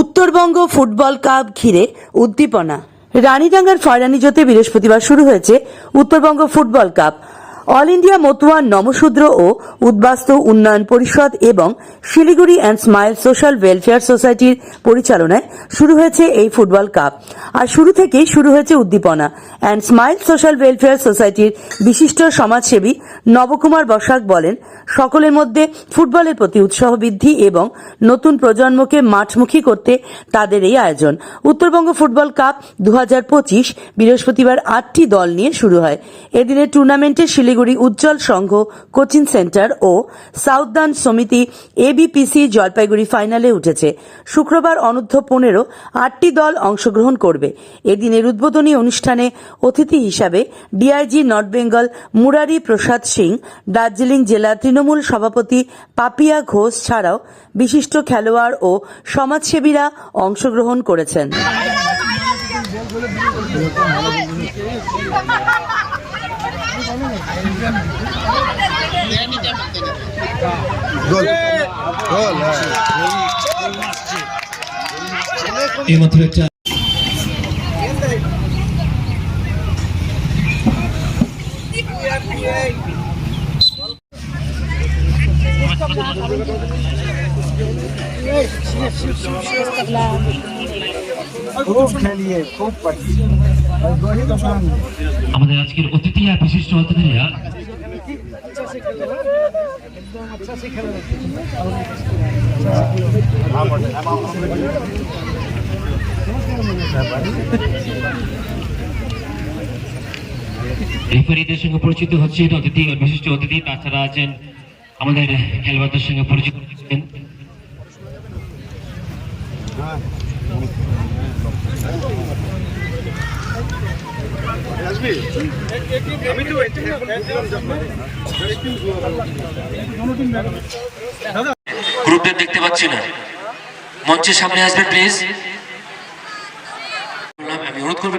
Uttarbanga football cup ঘিরে উদ্দীপনা। রানীডাঙ্গার ফয়রানিজোতে বৃহস্পতিবার শুরু হয়েছে Uttarbanga football cup. All India Matua Namasudra ও উদ্বাস্তু উন্নয়ন পরিষদ এবং Siliguri and smile social welfare সোসাইটির পরিচালনায় শুরু হয়েছে এই ফুটবল কাপ। আর শুরু থেকেই শুরু হয়েছে উদ্দীপনা। অ্যান্ড স্মাইল সোশ্যাল ওয়েলফেয়ার সোসাইটির বিশিষ্ট সমাজসেবী নবকুমার বসাক বলেন, সকলের মধ্যে ফুটবলের প্রতি উৎসাহ বৃদ্ধি এবং নতুন প্রজন্মকে মাঠমুখী করতে তাদের এই আয়োজন। উত্তরবঙ্গ ফুটবল কাপ দু হাজার পঁচিশ বৃহস্পতিবার আটটি দল নিয়ে শুরু হয়। এদিনের টুর্নামেন্টে শিলিগুড়ি উজ্জ্বল সংঘ কোচিং সেন্টার ও সাউথদান সমিতি এবিপিসি জলপাইগুড়ি ফাইনালে উঠেছে শুক্রবার অনূর্ধ্ব পনেরো আটটি দল অংশগ্রহণ করবে এদিনের উদ্বোধনী অনুষ্ঠানে অতিথি হিসাবে DIG north Bengal Murari Prasad Singh Darjeeling জেলা তৃণমূল সভাপতি পাপিয়া ঘোষ ছাড়াও বিশিষ্ট খেলোয়াড় ও সমাজসেবীরা অংশগ্রহণ করেছেন গোল গোল এইমাত্র একটা खूब खेलिए खूब पढ़िए और वही तो काम है। আমাদের আজকের অতিথি আর বিশিষ্ট অতিথিরা রেফারিদের সঙ্গে পরিচিত হচ্ছেন অতিথি বিশিষ্ট অতিথি, তাছাড়া আছেন আমাদের খেলোয়াড়দের সঙ্গে পরিচিত হচ্ছেন গ্রুপদের দেখতে পাচ্ছি না। মঞ্চের সামনে আসবে প্লিজ আমি অনুরোধ করব